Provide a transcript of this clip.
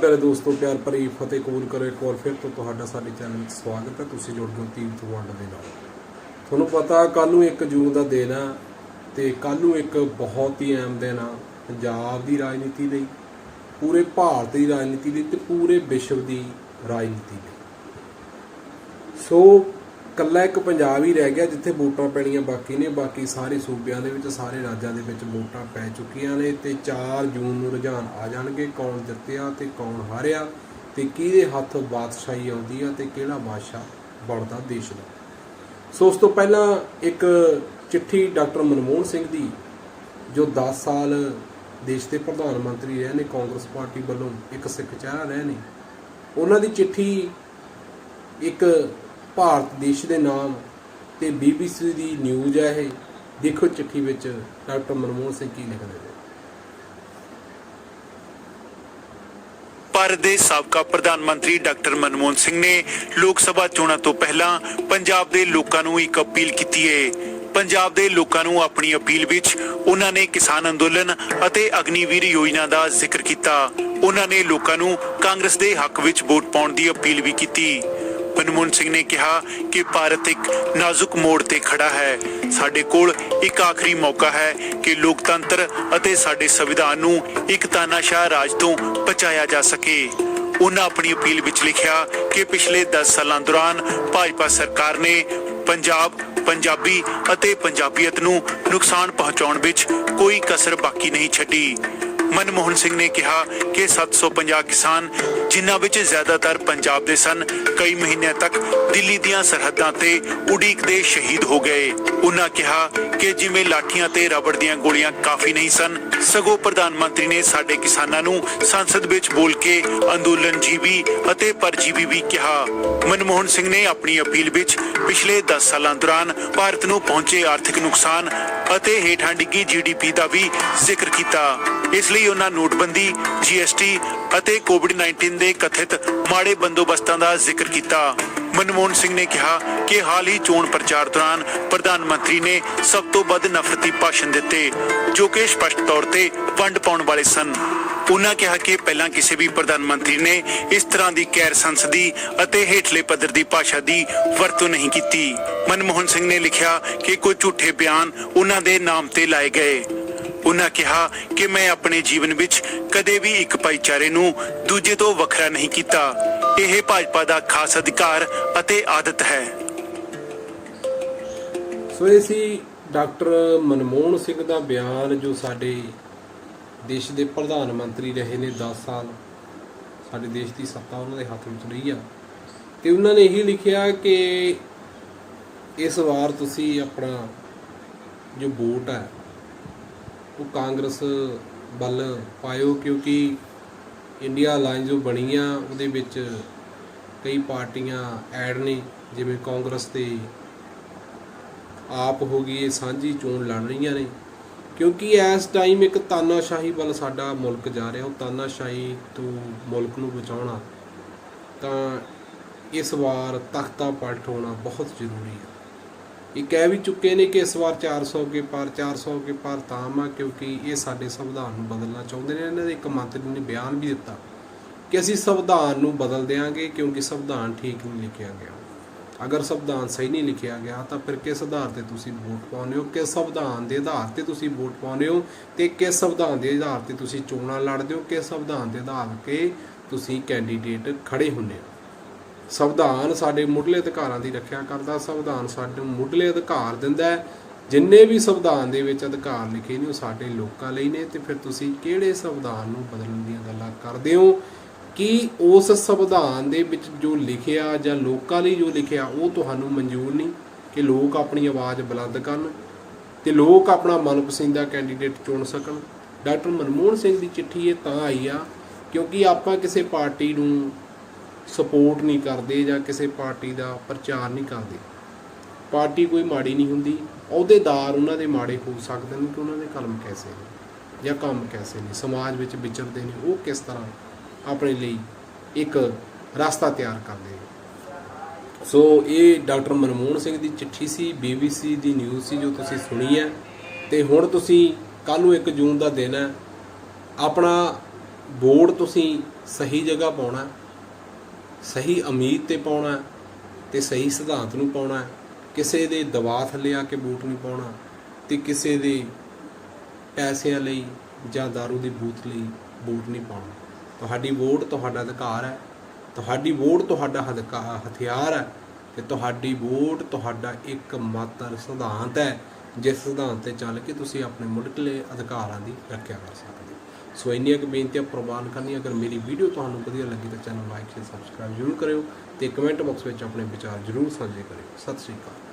ਪਿਆਰੇ ਦੋਸਤੋ, ਪਿਆਰ ਭਰੀ ਫਤਿਹ ਕਬੂਲ ਕਰੋ ਇੱਕ ਵਾਰ ਫਿਰ ਤੋਂ ਤੁਹਾਡਾ ਸਾਡੇ ਚੈਨਲ ਵਿੱਚ ਸਵਾਗਤ ਹੈ। ਤੁਸੀਂ ਜੁੜ ਗਏ ਹੋ ਤੀਰਥ ਵੰਡ ਦੇ ਨਾਲ। ਤੁਹਾਨੂੰ ਪਤਾ ਕੱਲ ਨੂੰ 1 ਜੂਨ ਦਾ ਦਿਨ ਆ ਤੇ ਕੱਲ ਨੂੰ ਇੱਕ ਬਹੁਤ ਹੀ ਅਹਿਮ ਦਿਨ ਆ, ਪੰਜਾਬ ਦੀ ਰਾਜਨੀਤੀ ਲਈ, ਪੂਰੇ ਭਾਰਤ ਦੀ ਰਾਜਨੀਤੀ ਲਈ ਤੇ ਪੂਰੇ ਵਿਸ਼ਵ ਦੀ ਰਾਜਨੀਤੀ ਲਈ। ਸੋ ਕੱਲਾ ਇੱਕ ਪੰਜਾਬ ਹੀ ਰਹਿ ਗਿਆ ਜਿੱਥੇ ਵੋਟਾਂ ਪੈਣੀਆਂ ਬਾਕੀ ਨੇ, ਬਾਕੀ ਸਾਰੇ ਸੂਬਿਆਂ ਦੇ ਵਿੱਚ, ਸਾਰੇ ਰਾਜਾਂ ਦੇ ਵਿੱਚ ਵੋਟਾਂ ਪੈ ਚੁੱਕੀਆਂ ਨੇ ਤੇ 4 ਜੂਨ ਨੂੰ ਰੁਝਾਨ ਆ ਜਾਣਗੇ, ਕੌਣ ਜਿੱਤਿਆ ਤੇ ਕੌਣ ਹਾਰਿਆ ਤੇ ਕਿਹਦੇ ਹੱਥ ਬਾਦਸ਼ਾਹੀ ਆਉਂਦੀ ਆ ਤੇ ਕਿਹੜਾ ਬਾਦਸ਼ਾਹ ਬਣਦਾ ਦੇਸ਼ ਦਾ। ਸੋ ਉਸ ਤੋਂ ਪਹਿਲਾਂ ਇੱਕ ਚਿੱਠੀ ਡਾਕਟਰ ਮਨਮੋਹਨ ਸਿੰਘ ਦੀ, ਜੋ 10 ਸਾਲ ਦੇਸ਼ ਦੇ ਪ੍ਰਧਾਨ ਮੰਤਰੀ ਰਹੇ ਨੇ, ਕਾਂਗਰਸ ਪਾਰਟੀ ਵੱਲੋਂ ਇੱਕ ਸਿੱਖ ਚਿਹਰਾ ਰਹੇ ਨੇ, ਉਹਨਾਂ ਦੀ ਚਿੱਠੀ ਇੱਕ ਭਾਰਤ ਦੇਸ਼ ਦੇ ਨਾਮ ਤੇ BBC ਦੀ ਨਿਊਜ਼ ਹੈ ਇਹ। ਦੇਖੋ ਚਿੱਠੀ ਵਿੱਚ, ਡਾਕਟਰ ਮਨਮੋਹਨ ਸਿੰਘ ਕੀ ਲਿਖਦੇ ਨੇ। ਭਾਰਤ ਦੇ ਸਾਬਕਾ ਪ੍ਰਧਾਨ ਮੰਤਰੀ ਡਾਕਟਰ ਮਨਮੋਹਨ ਸਿੰਘ ਨੇ ਲੋਕ ਸਭਾ ਚੋਣਾਂ ਤੋਂ ਪਹਿਲਾਂ ਪੰਜਾਬ ਦੇ ਲੋਕਾਂ ਨੂੰ ਇੱਕ ਅਪੀਲ ਕੀਤੀ ਹੈ ਪੰਜਾਬ ਦੇ ਲੋਕਾਂ ਨੂੰ ਆਪਣੀ ਅਪੀਲ ਵਿੱਚ ਉਹਨਾਂ ਨੇ ਕਿਸਾਨ ਅੰਦੋਲਨ ਅਤੇ ਅਗਨੀਵੀਰ ਯੋਜਨਾ ਦਾ ਜ਼ਿਕਰ ਕੀਤਾ। ਉਹਨਾਂ ਨੇ ਲੋਕਾਂ ਨੂੰ ਕਾਂਗਰਸ ਦੇ ਹੱਕ ਵਿੱਚ ਵੋਟ ਪਾਉਣ ਦੀ ਅਪੀਲ ਵੀ ਕੀਤੀ। ਮਨਮੋਹਨ ਸਿੰਘ ਨੇ ਕਿਹਾ ਕਿ ਭਾਰਤ ਇੱਕ ਨਾਜ਼ੁਕ ਮੋੜ ਤੇ ਖੜਾ ਹੈ। ਸਾਡੇ ਕੋਲ ਇੱਕ ਆਖਰੀ ਮੌਕਾ ਹੈ ਕਿ ਲੋਕਤੰਤਰ ਅਤੇ ਸਾਡੇ ਸੰਵਿਧਾਨ ਨੂੰ ਇੱਕ ਤਾਨਾਸ਼ਾਹ ਰਾਜ ਤੋਂ ਬਚਾਇਆ ਜਾ ਸਕੇ। ਉਹਨਾਂ ਆਪਣੀ ਅਪੀਲ ਵਿੱਚ ਲਿਖਿਆ ਕਿ ਪਿਛਲੇ 10 ਸਾਲਾਂ ਦੌਰਾਨ ਭਾਜਪਾ ਸਰਕਾਰ ਨੇ ਪੰਜਾਬ, ਪੰਜਾਬੀ ਅਤੇ ਪੰਜਾਬੀਅਤ ਨੂੰ ਨੁਕਸਾਨ ਪਹੁੰਚਾਉਣ ਵਿੱਚ ਕੋਈ ਕਸਰ ਬਾਕੀ ਨਹੀਂ ਛੱਡੀ। ਮਨਮੋਹਨ ਸਿੰਘ ਨੇ ਕਿਹਾ ਕਿ 750 ਕਿਸਾਨ, ਜਿਨ੍ਹਾਂ ਵਿੱਚ ਜ਼ਿਆਦਾਤਰ ਪੰਜਾਬ ਦੇ ਸਨ, ਕਈ ਮਹੀਨਿਆਂ ਤੱਕ ਦਿੱਲੀ ਦੀਆਂ ਸਰਹੱਦਾਂ ਤੇ ਉਡੀਕਦੇ ਸ਼ਹੀਦ ਹੋ ਗਏ। ਉਹਨਾਂ ਕਿਹਾ ਕਿ ਜਿਵੇਂ ਲਾਠੀਆਂ ਤੇ ਰਬੜ ਦੀਆਂ ਗੋਲੀਆਂ ਕਾਫੀ ਨਹੀਂ ਸਨ, ਸਗੋਂ ਪ੍ਰਧਾਨ ਮੰਤਰੀ ਨੇ ਸਾਡੇ ਕਿਸਾਨਾਂ ਨੂੰ ਸੰਸਦ ਵਿੱਚ ਬੋਲ ਕੇ ਅੰਦੋਲਨ ਜੀਵੀ ਅਤੇ ਪਰਜੀਵੀ ਵੀ ਕਿਹਾ। ਮਨਮੋਹਨ ਸਿੰਘ ਨੇ ਆਪਣੀ ਅਪੀਲ ਵਿੱਚ ਪਿਛਲੇ 10 ਸਾਲਾਂ ਦੌਰਾਨ ਭਾਰਤ ਨੂੰ ਪਹੁੰਚੇ ਆਰਥਿਕ ਨੁਕਸਾਨ ਅਤੇ ਹੇਠਾਂ ਡਿੱਗੀ ਜੀਡੀਪੀ ਦਾ ਵੀ ਜ਼ਿਕਰ ਕੀਤਾ। ਇਸ ਲਈ ਉਹਨਾਂ ਨੋਟਬੰਦੀ ਜੀਐਸਟੀ ਅਤੇ ਕੋਵਿਡ-19 ਦੇ ਕਥਿਤ ਮਾੜੇ ਬੰਦੋਬਸਤਾਂ ਦਾ ਜ਼ਿਕਰ ਕੀਤਾ। ਮਨਮੋਹਨ ਸਿੰਘ ਨੇ ਕਿਹਾ ਕਿ ਹਾਲ ਹੀ ਚੋਣ ਪ੍ਰਚਾਰ ਦੌਰਾਨ ਪ੍ਰਧਾਨ ਮੰਤਰੀ ਨੇ ਸਭ ਤੋਂ ਵੱਧ ਨਫ਼ਰਤੀ ਭਾਸ਼ਣ ਦਿੱਤੇ, ਜੋ ਕਿ ਸਪਸ਼ਟ ਤੌਰ ਤੇ ਵੰਡ ਪਾਉਣ ਵਾਲੇ ਸਨ। ਉਹਨਾਂ ਕਿਹਾ ਕਿ ਪਹਿਲਾਂ ਕਿਸੇ ਵੀ ਪ੍ਰਧਾਨ ਮੰਤਰੀ ਨੇ ਇਸ ਤਰ੍ਹਾਂ ਦੀ ਗੈਰ ਸੰਸਦੀ ਅਤੇ ਹੇਠਲੇ ਪੱਧਰ ਦੀ ਭਾਸ਼ਾ ਦੀ ਵਰਤੋਂ ਨਹੀਂ ਕੀਤੀ। ਮਨਮੋਹਨ ਸਿੰਘ ਨੇ ਲਿਖਿਆ ਕਿ ਕੋਈ ਝੂਠੇ ਬਿਆਨ ਉਹਨਾਂ ਦੇ ਨਾਮ ਤੇ ਲਾਏ ਗਏ। ਉਹਨਾਂ ਕਿਹਾ ਕਿ ਮੈਂ ਆਪਣੇ ਜੀਵਨ ਵਿੱਚ ਕਦੇ ਵੀ ਇੱਕ ਭਾਈਚਾਰੇ ਨੂੰ ਦੂਜੇ ਤੋਂ ਵੱਖਰਾ ਨਹੀਂ ਕੀਤਾ। ਇਹ ਭਾਜਪਾ ਦਾ ਖਾਸ ਅਧਿਕਾਰ ਅਤੇ ਆਦਤ ਹੈ। ਸੋ ਇਹ ਸੀ ਡਾਕਟਰ ਮਨਮੋਹਨ ਸਿੰਘ ਦਾ ਬਿਆਨ, ਜੋ ਸਾਡੇ ਦੇਸ਼ ਦੇ ਪ੍ਰਧਾਨ ਮੰਤਰੀ ਰਹੇ ਨੇ 10 ਸਾਲ। ਸਾਡੇ ਦੇਸ਼ ਦੀ ਸੱਤਾ ਉਹਨਾਂ ਦੇ ਹੱਥ ਵਿੱਚ ਰਹੀ ਆ। ਤੇ ਉਹਨਾਂ ਨੇ ਇਹੀ ਲਿਖਿਆ ਕਿ ਇਸ ਵਾਰ ਤੁਸੀਂ ਆਪਣਾ ਜੋ ਵੋਟ ਹੈ, ਉਹ ਕਾਂਗਰਸ ਵੱਲ ਪਾਇਓ, ਕਿਉਂਕਿ ਇੰਡੀਆ ਅਲਾਈਅੰਸ ਜੋ ਬਣੀ ਆ ਉਹਦੇ ਵਿੱਚ ਕਈ ਪਾਰਟੀਆਂ ਐਡ ਨੇ, ਜਿਵੇਂ ਕਾਂਗਰਸ ਤੇ ਆਪ ਹੋ ਗਈ, ਇਹ ਸਾਂਝੀ ਚੋਣ ਲੜ ਰਹੀਆਂ ਨੇ। ਕਿਉਂਕਿ ਇਸ ਟਾਈਮ ਇੱਕ ਤਾਨਾਸ਼ਾਹੀ ਵੱਲ ਸਾਡਾ ਮੁਲਕ ਜਾ ਰਿਹਾ, ਉਹ ਤਾਨਾਸ਼ਾਹੀ ਤੋਂ ਮੁਲਕ ਨੂੰ ਬਚਾਉਣਾ, ਤਾਂ ਇਸ ਵਾਰ ਤਖਤਾ ਪਲਟ ਹੋਣਾ ਬਹੁਤ ਜ਼ਰੂਰੀ ਹੈ। ਇਹ ਕਹਿ ਵੀ ਚੁੱਕੇ ਨੇ ਕਿ ਇਸ ਵਾਰ 400 ਕੇ ਪਾਰ 400 ਕੇ ਪਾਰ ਤਾਂ ਆ ਕਿਉਂਕਿ ਇਹ ਸਾਡੇ ਸੰਵਿਧਾਨ ਨੂੰ ਬਦਲਣਾ ਚਾਹੁੰਦੇ ਨੇ। ਇਹਨਾਂ ਦੇ ਇੱਕ ਮੰਤਰੀ ਨੇ ਬਿਆਨ ਵੀ ਦਿੱਤਾ ਕਿ ਅਸੀਂ ਸੰਵਿਧਾਨ ਨੂੰ ਬਦਲ ਦੇਵਾਂਗੇ ਕਿਉਂਕਿ ਸੰਵਿਧਾਨ ਠੀਕ ਨਹੀਂ ਲਿਖਿਆ ਗਿਆ। ਅਗਰ ਸੰਵਿਧਾਨ ਸਹੀ ਨਹੀਂ ਲਿਖਿਆ ਗਿਆ ਤਾਂ ਫਿਰ ਕਿਸ ਆਧਾਰ ਤੇ ਤੁਸੀਂ ਵੋਟ ਪਾਉਂਦੇ ਹੋ? ਕਿਸ ਸੰਵਿਧਾਨ ਦੇ ਆਧਾਰ ਤੇ ਤੁਸੀਂ ਵੋਟ ਪਾਉਂਦੇ ਹੋ ਤੇ ਕਿਸ ਸੰਵਿਧਾਨ ਦੇ ਆਧਾਰ ਤੇ ਤੁਸੀਂ ਚੋਣਾਂ ਲੜਦੇ ਹੋ? ਕਿਸ ਸੰਵਿਧਾਨ ਦੇ ਆਧਾਰ ਤੇ ਤੁਸੀਂ ਕੈਂਡੀਡੇਟ ਖੜੇ ਹੁੰਦੇ ਹੋ? ਸੰਵਿਧਾਨ ਸਾਡੇ ਮੁੱਢਲੇ ਅਧਿਕਾਰਾਂ ਦੀ ਰੱਖਿਆ ਕਰਦਾ, ਸੰਵਿਧਾਨ ਸਾਡੇ ਮੁੱਢਲੇ ਅਧਿਕਾਰ ਦਿੰਦਾ ਜਿੰਨੇ ਵੀ ਸੰਵਿਧਾਨ ਦੇ ਵਿੱਚ ਅਧਿਕਾਰ ਲਿਖੇ ਨੇ, ਉਹ ਸਾਡੇ ਲੋਕਾਂ ਲਈ ਨੇ। ਤੇ ਫਿਰ ਤੁਸੀਂ ਕਿਹੜੇ ਸੰਵਿਧਾਨ ਨੂੰ ਬਦਲਣ ਦੀਆਂ ਗੱਲਾਂ ਕਰਦੇ ਹੋ? ਕਿ ਉਸ ਸੰਵਿਧਾਨ ਦੇ ਵਿੱਚ ਜੋ ਲਿਖਿਆ ਜਾਂ ਲੋਕਾਂ ਲਈ ਜੋ ਲਿਖਿਆ, ਉਹ ਤੁਹਾਨੂੰ ਮਨਜ਼ੂਰ ਨਹੀਂ? ਕਿ ਲੋਕ ਆਪਣੀ ਆਵਾਜ਼ ਬੁਲੰਦ ਕਰਨ ਤੇ ਲੋਕ ਆਪਣਾ ਮਨਪਸੰਦਾ ਕੈਂਡੀਡੇਟ ਚੁਣ ਸਕਣ? ਡਾਕਟਰ ਮਨਮੋਹਨ ਸਿੰਘ ਦੀ ਚਿੱਠੀ ਇਹ ਤਾਂ ਆਈ ਆ, ਕਿਉਂਕਿ ਆਪਾਂ ਕਿਸੇ ਪਾਰਟੀ ਨੂੰ ਸਪੋਰਟ ਨਹੀਂ ਕਰਦੇ ਜਾਂ ਕਿਸੇ ਪਾਰਟੀ ਦਾ ਪ੍ਰਚਾਰ ਨਹੀਂ ਕਰਦੇ। ਪਾਰਟੀ ਕੋਈ ਮਾੜੀ ਨਹੀਂ ਹੁੰਦੀ। ਅਹੁਦੇਦਾਰ ਉਹਨਾਂ ਦੇ ਮਾੜੇ ਹੋ ਸਕਦੇ ਨੇ ਕਿ ਉਹਨਾਂ ਦੇ ਕਲਮ ਕੈਸੇ ਨੇ ਜਾਂ ਕੰਮ ਕੈਸੇ ਨੇ। ਸਮਾਜ ਵਿੱਚ ਵਿਚਰਦੇ ਨੇ, ਉਹ ਕਿਸ ਤਰ੍ਹਾਂ ਆਪਣੇ ਲਈ ਇੱਕ ਰਸਤਾ ਤਿਆਰ ਕਰਦੇ ਨੇ। ਸੋ ਇਹ ਡਾਕਟਰ ਮਨਮੋਹਨ ਸਿੰਘ ਦੀ ਚਿੱਠੀ ਸੀ BBC ਦੀ ਨਿਊਜ਼ ਸੀ ਜੋ ਤੁਸੀਂ ਸੁਣੀ ਹੈ। ਤੇ ਹੁਣ ਤੁਸੀਂ ਕੱਲ ਨੂੰ 1 ਜੂਨ ਦਾ ਦਿਨ ਹੈ। ਆਪਣਾ ਵੋਟ ਤੁਸੀਂ ਸਹੀ ਜਗ੍ਹਾ ਪਾਉਣਾ। ਸਹੀ ਉਮੀਦ ਤੇ ਪਾਉਣਾ ਤੇ ਸਹੀ ਸਿਧਾਂਤ ਨੂੰ ਪਾਉਣਾ ਕਿਸੇ ਦੇ ਦਬਾਅ ਥੱਲੇ ਆ ਕੇ ਵੋਟ ਨਹੀਂ ਪਾਉਣਾ ਤੇ ਕਿਸੇ ਦੇ ਪੈਸਿਆਂ ਲਈ ਜਾਂ दारू ਦੀ ਬੂਥ ਲਈ ਵੋਟ ਨਹੀਂ ਪਾਉਣਾ। ਤੁਹਾਡੀ ਵੋਟ ਤੁਹਾਡਾ ਅਧਿਕਾਰ ਹੈ। ਤੁਹਾਡੀ ਵੋਟ ਤੁਹਾਡਾ ਹਦਕਾ- ਹਥਿਆਰ ਹੈ ਤੇ ਤੁਹਾਡੀ ਵੋਟ ਤੁਹਾਡਾ ਇੱਕ ਮਾਤਰ ਸਿਧਾਂਤ ਹੈ। ਜਿਸ ਸਿਧਾਂਤ ਤੇ ਚੱਲ ਕੇ ਤੁਸੀਂ ਆਪਣੇ ਮੁਲਕ ਲਈ ਅਧਿਕਾਰਾਂ ਦੀ ਰੱਖਿਆ ਕਰ ਸਕਦੇ ਹੋ। ਸੋ ਇੰਨੀਆਂ ਕੁ ਬੇਨਤੀਆਂ ਪ੍ਰਵਾਨ ਕਰਨੀ ਅਗਰ ਮੇਰੀ ਵੀਡੀਓ ਤੁਹਾਨੂੰ ਵਧੀਆ ਲੱਗੀ ਤਾਂ ਚੈਨਲ ਲਾਈਕ ਤੇ ਸਬਸਕ੍ਰਾਈਬ ਜ਼ਰੂਰ ਕਰਿਓ ਤੇ ਕਮੈਂਟ ਬਾਕਸ ਵਿੱਚ ਆਪਣੇ ਵਿਚਾਰ ਜ਼ਰੂਰ ਸਾਂਝੇ ਕਰਿਓ। ਸਤਿ ਸ਼੍ਰੀ ਅਕਾਲ।